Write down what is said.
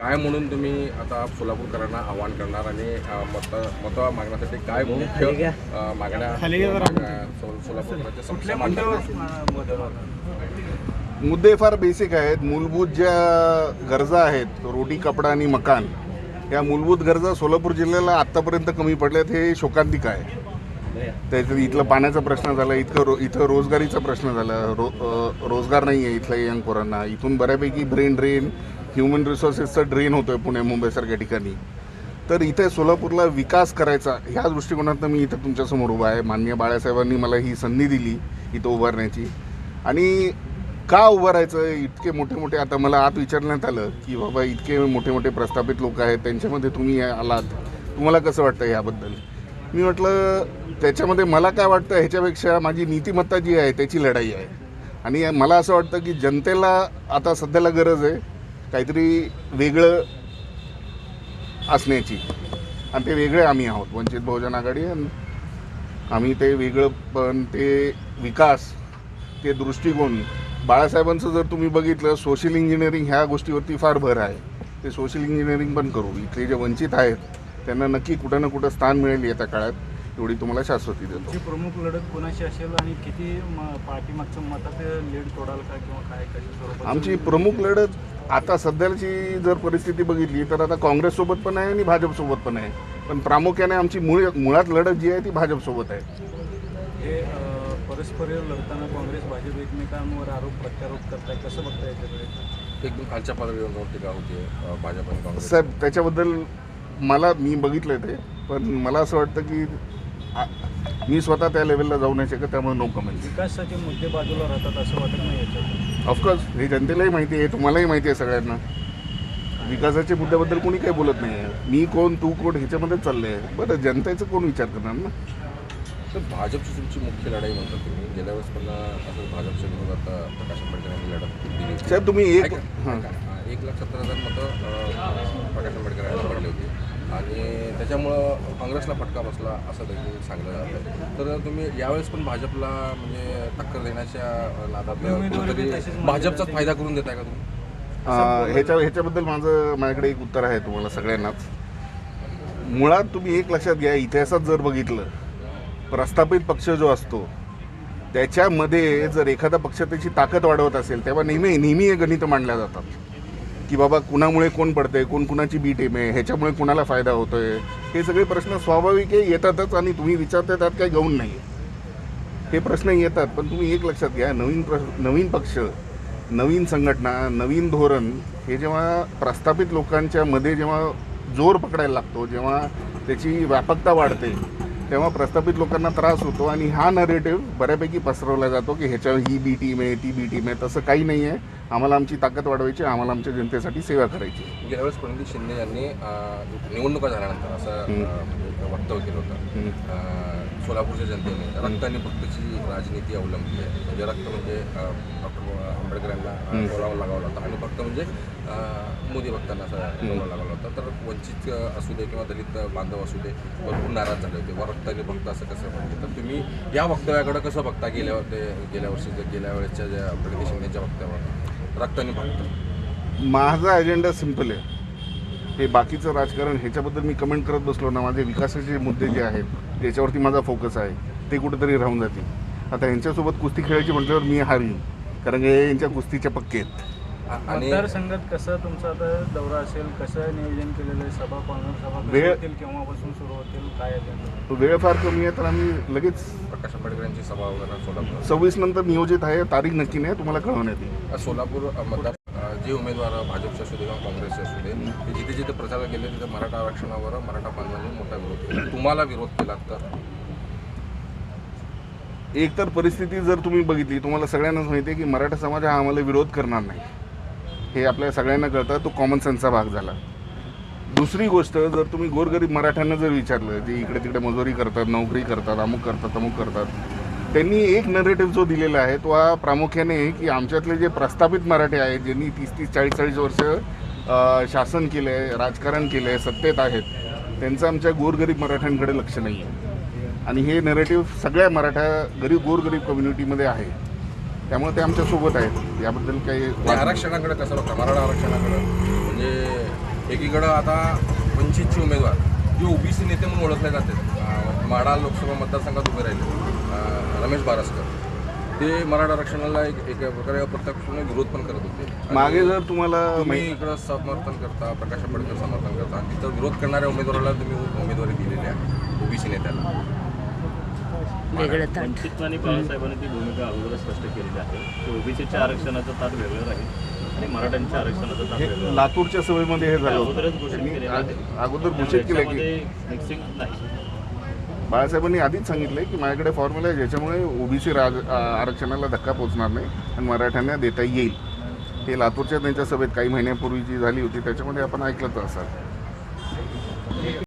काय म्हणून तुम्ही आता सोलापूरकरांना आव्हान करणार आणि मत मत मागण्यासाठी काय मुख्य मागण्या मागण्या सो- सोलापूरकरांच्या समस्या मांडणार मुद्दे फार बेसिक आहेत. मूलभूत ज्या गरजा आहेत रोटी कपडा आणि मकान या मूलभूत गरजा सोलापूर जिल्ह्याला आत्तापर्यंत कमी पडल्यात हे शोकांतिक आहे. त्याच्यात इथलं पाण्याचा प्रश्न झाला इतकं रो इथं रोजगारीचा प्रश्न झाला. रो रोजगार नाही आहे इथल्या यंग पोरांना. इथून बऱ्यापैकी ब्रेन ड्रेन ह्युमन रिसोर्सेसचा ड्रेन होतो आहे पुणे मुंबईसारख्या ठिकाणी. तर इथे सोलापूरला विकास करायचा ह्या दृष्टिकोनातनं मी इथं तुमच्यासमोर उभा आहे. माननीय बाळासाहेबांनी मला ही संधी दिली इथं उभारण्याची. आणि का उभं राहायचं इतके मोठे मोठे आता मला आत विचारण्यात आलं की बाबा इतके मोठे मोठे प्रस्थापित लोक आहेत त्यांच्यामध्ये तुम्ही आलात. तुम्हाला कसं वाटतं ह्याबद्दल मी म्हटलं त्याच्यामध्ये मला काय वाटतं ह्याच्यापेक्षा माझी नीतिमत्ता जी आहे त्याची लढाई आहे. आणि मला असं वाटतं की जनतेला आता सध्याला गरज आहे काहीतरी वेगळं असण्याची. आणि ते वेगळे आम्ही आहोत वंचित बहुजन आघाडी आणि आम्ही ते वेगळं पण ते विकास ते दृष्टिकोन बाळासाहेबांचं जर तुम्ही बघितलं सोशल इंजिनिअरिंग ह्या गोष्टीवरती फार भर आहे. ते सोशल इंजिनिअरिंग पण करू. इथले जे वंचित आहेत त्यांना नक्की कुठं ना कुठं स्थान मिळेल येत्या काळात एवढी तुम्हाला शाश्वती देतो. प्रमुख लढत कोणाशी असेल आणि किती पाठीमागचं मतात लीड तोडाल का किंवा काय आमची प्रमुख लढत आता सध्याची जर परिस्थिती बघितली तर आता काँग्रेससोबत पण आहे आणि भाजपसोबत पण आहे. पण प्रामुख्याने आमची मुळ मुळात लढत जी आहे ती भाजपसोबत आहे. हे परस्पर लढताना काँग्रेस भाजप एकमेकांवर आरोप प्रत्यारोप करताय कसं बघताय याच्याकडे? एकदम खालच्या पातळीवर टीका होती भाजप आणि काँग्रेस. साहेब त्याच्याबद्दल मला मी बघितलं ते पण मला असं वाटतं की मी स्वतः त्या लेवलला जाऊ नाही शकत त्यामुळे नो कमेंट्स विकासाचे मुद्दे बाजूला राहतात असं वाटत नाही याच्यात ऑफकोर्स हे जनतेलाही माहिती आहे तुम्हालाही माहिती आहे सगळ्यांना. विकासाच्या मुद्द्याबद्दल कोणी काही बोलत नाही आहे मी कोण तू कोण ह्याच्यामध्येच चाललंय. आहे बरं जनतेचं कोण विचार करणार ना? तर भाजपची तुमची मुख्य लढाई म्हणतात तुम्ही. गेल्या वेळेस पण असं भाजपच्या विरोधात प्रकाश आंबेडकर यांनी लढत साहेब तुम्ही एक हां. एक लाख सत्तर हजार मतं प्रकाश आंबेडकर यांना पडली होती आणि त्याच्यामुळं काँग्रेसला फटका बसला असं देखील सांगलं जातं तर तुम्ही यावेळेस पण भाजपला म्हणजे टक्कर देण्याच्या नादात भाजपचाच. फायदा करून देताय का तुम्ही? अं, ह्याच्या ह्याच्याबद्दल माझं माझ्याकडे एक उत्तर आहे तुम्हाला सगळ्यांनाच. मुळात तुम्ही एक लक्षात घ्या इतिहासात जर बघितलं प्रस्थापित पक्ष जो असतो त्याच्यामध्ये जर एखादा पक्ष त्याची ताकद वाढवत असेल तेव्हा नेहमी नेहमी हे गणित मांडल्या जातात. की बाबा कुणामुळे कोण पडतंय कोण कुणाची बी टीम आहे ह्याच्यामुळे कुणाला फायदा होतोय? हे सगळे प्रश्न स्वाभाविक आहे येतातच आणि तुम्ही विचारताय त्यात काही गौण नाही हे प्रश्न येतात पण तुम्ही एक लक्षात घ्या नवीन प्र नवीन पक्ष नवीन संघटना नवीन धोरण हे जेव्हा प्रस्थापित लोकांच्या मध्ये जेव्हा जोर पकडायला लागतो जेव्हा त्याची व्यापकता वाढते तेव्हा प्रस्थापित लोकांना त्रास होतो आणि हा नरेटिव्ह बऱ्यापैकी पसरवला जातो की ह्याच्यावर ही बी टीम आहे ती बी टीम आहे तसं काही नाही आहे आम्हाला आमची ताकद वाढवायची आम्हाला आमच्या जनतेसाठी सेवा करायची. गेल्या वेळेस प्रणिती शिंदे यांनी निवडणुका झाल्यानंतर असं वक्तव्य केलं होतं. सोलापूरच्या जनतेने रक्त आणि भक्तीची राजनीती अवलंबली आहे. म्हणजे रक्त म्हणजे डॉक्टर आंबेडकर यांना. बोलावं लागवला होता आणि भक्त म्हणजे मोदी भक्तांना असं बोलावं लागला होता तर वंचित असू दे किंवा दलित बांधव असू दे भरपूर नाराज झाले होते. व रक्त आणि भक्त असं कसं म्हणजे तर तुम्ही या वक्तव्याकडे कसं बघता गेल्या ते गेल्या वर्षी गेल्या वेळेसच्या ज्या प्रणिती शिंदेच्या वक्तव्यावर? रक्ताने आणि माझा अजेंडा सिंपल आहे. हे बाकीचं राजकारण ह्याच्याबद्दल मी कमेंट करत बसलो ना माझे विकासाचे मुद्दे जे आहेत त्याच्यावरती माझा फोकस आहे. ते कुठेतरी राहून जातील. आता यांच्यासोबत कुस्ती खेळायची म्हटल्यावर मी हारीन. कारण हे यांच्या कुस्तीच्या पक्के आहेत. आणि मतदारसंघात कसं तुमचा आता दौरा असेल कसं नियोजन केलेलं आहे? सभा कॉर्नर सभा कशा वेळ- होतील केव्हापासून सुरू होतील काय आहे त्याचं? वेळ फार कमी आहे तर आम्ही लगेच प्रकाश आंबेडकर यांची सभा वगैरे सोलापूर. सव्वीस नंतर नियोजित आहे तारीख नक्की नाही तुम्हाला कळवण्यात येईल. सोलापूर मतदार अ, जे उमेदवार भाजपचे असू दे किंवा काँग्रेसचे असू दे ते जिथे जिथे प्रचार केले तिथे मराठा आरक्षणावर मराठा बांधवांनी मोठा विरोध केला. तुम्हाला विरोध केला तर? एक तर परिस्थिती जर तुम्ही बघितली तुम्हाला सगळ्यांनाच माहिती आहे की मराठा समाज हा आम्हाला विरोध करणार नाही. हे आपल्या सगळ्यांना कळतं तो कॉमन सेन्सचा भाग झाला. दुसरी गोष्ट जर तुम्ही गोरगरीब मराठ्यांना जर विचारलं जे इकडे तिकडे मजुरी करतात नोकरी करतात अमुक करतात अमुक करतात त्यांनी एक नरेटिव्ह जो दिलेला आहे तो हा प्रामुख्याने की आमच्यातले जे प्रस्थापित मराठे आहेत ज्यांनी तीस तीस चाळीस चाळीस वर्ष शासन केलं आहे राजकारण केलं आहे सत्तेत आहेत त्यांचं आमच्या गोरगरीब मराठ्यांकडे लक्ष नाही आहे आणि हे नरेटिव्ह सगळ्या मराठा गरीब गोरगरीब कम्युनिटीमध्ये आहे. त्यामुळे ते आमच्यासोबत आहेत. याबद्दल काही आरक्षणाकडे कसं बघता मराठा आरक्षणाकडे म्हणजे एकीकडं आता वंचितचे उमेदवार जे ओबीसी नेते म्हणून ओळखले जाते अं, माढा लोकसभा मतदारसंघात उभे राहिले अं, रमेश बारसकर. ते मराठा आरक्षणाला एक एका प्रकारे अप्रत्यक्षपणे विरोध पण करत होते. मागे जर तुम्हाला तुम्ही इकडं समर्थन करता प्रकाश आंबेडकर समर्थन करता तिथं विरोध करणाऱ्या उमेदवाराला तुम्ही उमेदवारी दिलेली आहे ओबीसी नेत्याला. वेगळं ताट. आणि बाळासाहेबांनी ती भूमिका अगोदरच स्पष्ट केलेली आहे. की ओबीसीच्या आरक्षणाचं ताट वेगळं राहील आणि मराठ्यांच्या आरक्षणाचं ताट हे वेगळं राहील. लातूरच्या सभेमध्ये हे झालं अगोदरच होतं घोषित त्यांनी केलेलं आग- आहे. अगोदर घोषित केलं की याच्यामध्ये मिक्सिंग नाही. बाळासाहेबांनी आधीच सांगितलंय की माझ्याकडे फॉर्म्युला आहे ज्याच्यामुळे ओबीसी आरक्षणाला धक्का पोचणार नाही आणि मराठ्यांना देता येईल. हे लातूरच्या त्यांच्या सभेत काही महिन्यापूर्वी जी झाली होती त्याच्यामध्ये आपण ऐकलंच असाल.